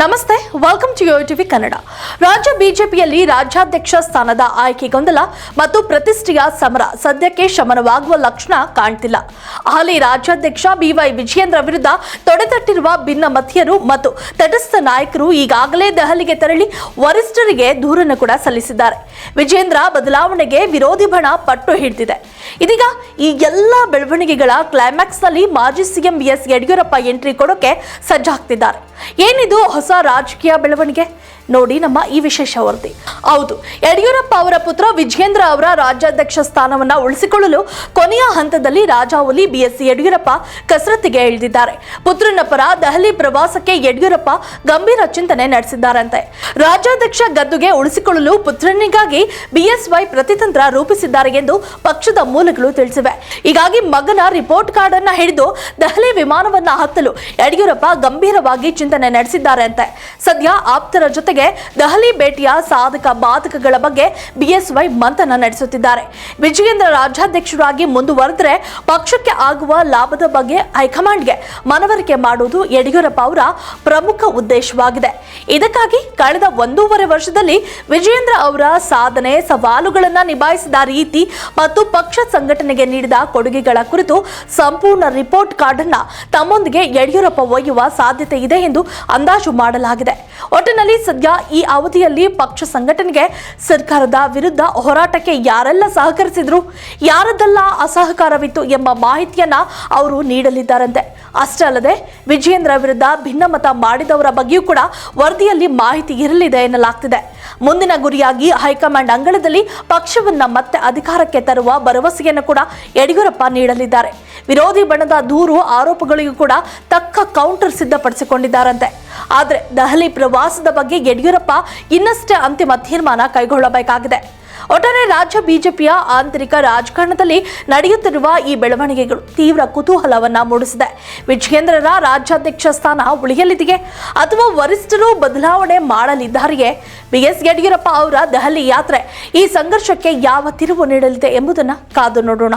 ನಮಸ್ತೆ welcome to Yo TV Kannada ರಾಜ್ಯ ಬಿಜೆಪಿಯಲ್ಲಿ ರಾಜ್ಯಾಧ್ಯಕ್ಷ ಸ್ಥಾನದ ಆಯ್ಕೆ ಗೊಂದಲ ಮತ್ತು ಪ್ರತಿಷ್ಠೆಯ ಸಮರ ಸದ್ಯಕ್ಕೆ ಶಮನವಾಗುವ ಲಕ್ಷಣ ಕಾಣ್ತಿಲ್ಲ. ಹಾಲಿ ರಾಜ್ಯಾಧ್ಯಕ್ಷ ಬಿವೈ ವಿಜಯೇಂದ್ರ ವಿರುದ್ಧ ತೊಡೆತಟ್ಟಿರುವ ಭಿನ್ನಮತೀಯರು ಮತ್ತು ತಟಸ್ಥ ನಾಯಕರು ಈಗಾಗಲೇ ದೆಹಲಿಗೆ ತೆರಳಿ ವರಿಷ್ಠರಿಗೆ ದೂರನ್ನು ಕೂಡ ಸಲ್ಲಿಸಿದ್ದಾರೆ. ವಿಜೇಂದ್ರ ಬದಲಾವಣೆಗೆ ವಿರೋಧಿ ಬಣ ಪಟ್ಟು ಹಿಡಿದಿದೆ. ಇದೀಗ ಈ ಎಲ್ಲ ಬೆಳವಣಿಗೆಗಳ ಕ್ಲೈಮ್ಯಾಕ್ಸ್ನಲ್ಲಿ ಮಾಜಿ ಸಿಎಂ ಬಿಎಸ್ ಯಡಿಯೂರಪ್ಪ ಎಂಟ್ರಿ ಕೊಡೋಕೆ ಸಜ್ಜಾಗ್ತಿದ್ದಾರೆ. ಏನಿದು ಹೊಸ ರಾಜಕೀಯ ಬೆಳವಣಿಗೆ. ನೋಡಿ ನಮ್ಮ ಈ ವಿಶೇಷ ವರದಿ. ಹೌದು, ಯಡಿಯೂರಪ್ಪ ಅವರ ಪುತ್ರ ವಿಜಯೇಂದ್ರ ಅವರ ರಾಜ್ಯಾಧ್ಯಕ್ಷ ಸ್ಥಾನವನ್ನ ಉಳಿಸಿಕೊಳ್ಳಲು ಕೊನೆಯ ಹಂತದಲ್ಲಿ ರಾಜಾವಲಿ ಬಿಎಸ್ ಯಡಿಯೂರಪ್ಪ ಕಸರತ್ತಿಗೆ ಇಳಿದಿದ್ದಾರೆ. ಪುತ್ರನ ಪರ ದೆಹಲಿ ಪ್ರವಾಸಕ್ಕೆ ಯಡಿಯೂರಪ್ಪ ಗಂಭೀರ ಚಿಂತನೆ ನಡೆಸಿದ್ದಾರಂತೆ. ರಾಜ್ಯಾಧ್ಯಕ್ಷ ಗದ್ದುಗೆ ಉಳಿಸಿಕೊಳ್ಳಲು ಪುತ್ರನಿಗಾಗಿ ಬಿಎಸ್ವೈ ಪ್ರತಿತಂತ್ರ ರೂಪಿಸಿದ್ದಾರೆ ಎಂದು ಪಕ್ಷದ ಮೂಲಗಳು ತಿಳಿಸಿವೆ. ಹೀಗಾಗಿ ಮಗನ ರಿಪೋರ್ಟ್ ಕಾರ್ಡ್ ಅನ್ನ ಹಿಡಿದು ದೆಹಲಿ ವಿಮಾನವನ್ನ ಹತ್ತಲು ಯಡಿಯೂರಪ್ಪ ಗಂಭೀರವಾಗಿ ಚಿಂತನೆ ನಡೆಸಿದ್ದಾರೆ ಅಂತೆ ಸದ್ಯ ಆಪ್ತರ ಜೊತೆಗೆ ದೆಹಲಿ ಭೇಟಿಯ ಸಾಧಕ ಬಾಧಕಗಳ ಬಗ್ಗೆ ಬಿಎಸ್ವೈ ಮಂಥನ ನಡೆಸುತ್ತಿದ್ದಾರೆ. ವಿಜಯೇಂದ್ರ ರಾಜ್ಯಾಧ್ಯಕ್ಷರಾಗಿ ಮುಂದುವರೆದರೆ ಪಕ್ಷಕ್ಕೆ ಆಗುವ ಲಾಭದ ಬಗ್ಗೆ ಹೈಕಮಾಂಡ್ಗೆ ಮನವರಿಕೆ ಮಾಡುವುದು ಯಡಿಯೂರಪ್ಪ ಅವರ ಪ್ರಮುಖ ಉದ್ದೇಶವಾಗಿದೆ. ಇದಕ್ಕಾಗಿ ಕಳೆದ ಒಂದೂವರೆ ವರ್ಷದಲ್ಲಿ ವಿಜಯೇಂದ್ರ ಅವರ ಸಾಧನೆ, ಸವಾಲುಗಳನ್ನು ನಿಭಾಯಿಸಿದ ರೀತಿ ಮತ್ತು ಪಕ್ಷ ಸಂಘಟನೆಗೆ ನೀಡಿದ ಕೊಡುಗೆಗಳ ಕುರಿತು ಸಂಪೂರ್ಣ ರಿಪೋರ್ಟ್ ಕಾರ್ಡ್ ಅನ್ನ ತಮ್ಮೊಂದಿಗೆ ಯಡಿಯೂರಪ್ಪ ಒಯ್ಯುವ ಸಾಧ್ಯತೆ ಇದೆ ಎಂದು ಅಂದಾಜು ಮಾಡಲಾಗಿದೆ. ಒಟ್ಟಿನಲ್ಲಿ ಸದ್ಯ ಈ ಅವಧಿಯಲ್ಲಿ ಪಕ್ಷ ಸಂಘಟನೆಗೆ ಸರ್ಕಾರದ ವಿರುದ್ಧ ಹೋರಾಟಕ್ಕೆ ಯಾರೆಲ್ಲ ಸಹಕರಿಸಿದ್ರು ಯಾರದೆಲ್ಲ ಅಸಹಕಾರವಿತ್ತು ಎಂಬ ಮಾಹಿತಿಯನ್ನ ಅವರು ನೀಡಲಿದ್ದಾರಂತೆ. ಅಷ್ಟೇ ಅಲ್ಲದೆ, ವಿಜಯೇಂದ್ರ ವಿರುದ್ಧ ಭಿನ್ನಮತ ಮಾಡಿದವರ ಬಗ್ಗೆಯೂ ಕೂಡ ವರದಿಯಲ್ಲಿ ಮಾಹಿತಿ ಇರಲಿದೆ ಎನ್ನಲಾಗ್ತಿದೆ. ಮುಂದಿನ ಗುರಿಯಾಗಿ ಹೈಕಮಾಂಡ್ ಅಂಗಳದಲ್ಲಿ ಪಕ್ಷವನ್ನ ಮತ್ತೆ ಅಧಿಕಾರಕ್ಕೆ ತರುವ ಭರವಸೆಯನ್ನು ಕೂಡ ಯಡಿಯೂರಪ್ಪ ನೀಡಲಿದ್ದಾರೆ. ವಿರೋಧಿ ಬಣದ ದೂರು ಆರೋಪಗಳಿಗೂ ಕೂಡ ತಕ್ಕ ಕೌಂಟರ್ ಸಿದ್ಧಪಡಿಸಿಕೊಂಡಿದ್ದಾರಂತೆ. ಆದರೆ ದೆಹಲಿ ಪ್ರವಾಸದ ಬಗ್ಗೆ ಯಡಿಯೂರಪ್ಪ ಇನ್ನಷ್ಟೇ ಅಂತಿಮ ತೀರ್ಮಾನ ಕೈಗೊಳ್ಳಬೇಕಾಗಿದೆ. ಒಟ್ಟಾರೆ ರಾಜ್ಯ ಬಿಜೆಪಿಯ ಆಂತರಿಕ ರಾಜಕಾರಣದಲ್ಲಿ ನಡೆಯುತ್ತಿರುವ ಈ ಬೆಳವಣಿಗೆಗಳು ತೀವ್ರ ಕುತೂಹಲವನ್ನ ಮೂಡಿಸಿದೆ. ವಿಜಯೇಂದ್ರರ ರಾಜ್ಯಾಧ್ಯಕ್ಷ ಸ್ಥಾನ ಉಳಿಯಲಿದೆಯೇ? ಅಥವಾ ವರಿಷ್ಠರು ಬದಲಾವಣೆ ಮಾಡಲಿದ್ದಾರೆಯೇ? ಬಿಎಸ್ ಯಡಿಯೂರಪ್ಪ ಅವರ ದೆಹಲಿ ಯಾತ್ರೆ ಈ ಸಂಘರ್ಷಕ್ಕೆ ಯಾವ ತಿರುವು ನೀಡಲಿದೆ ಎಂಬುದನ್ನು ಕಾದು ನೋಡೋಣ.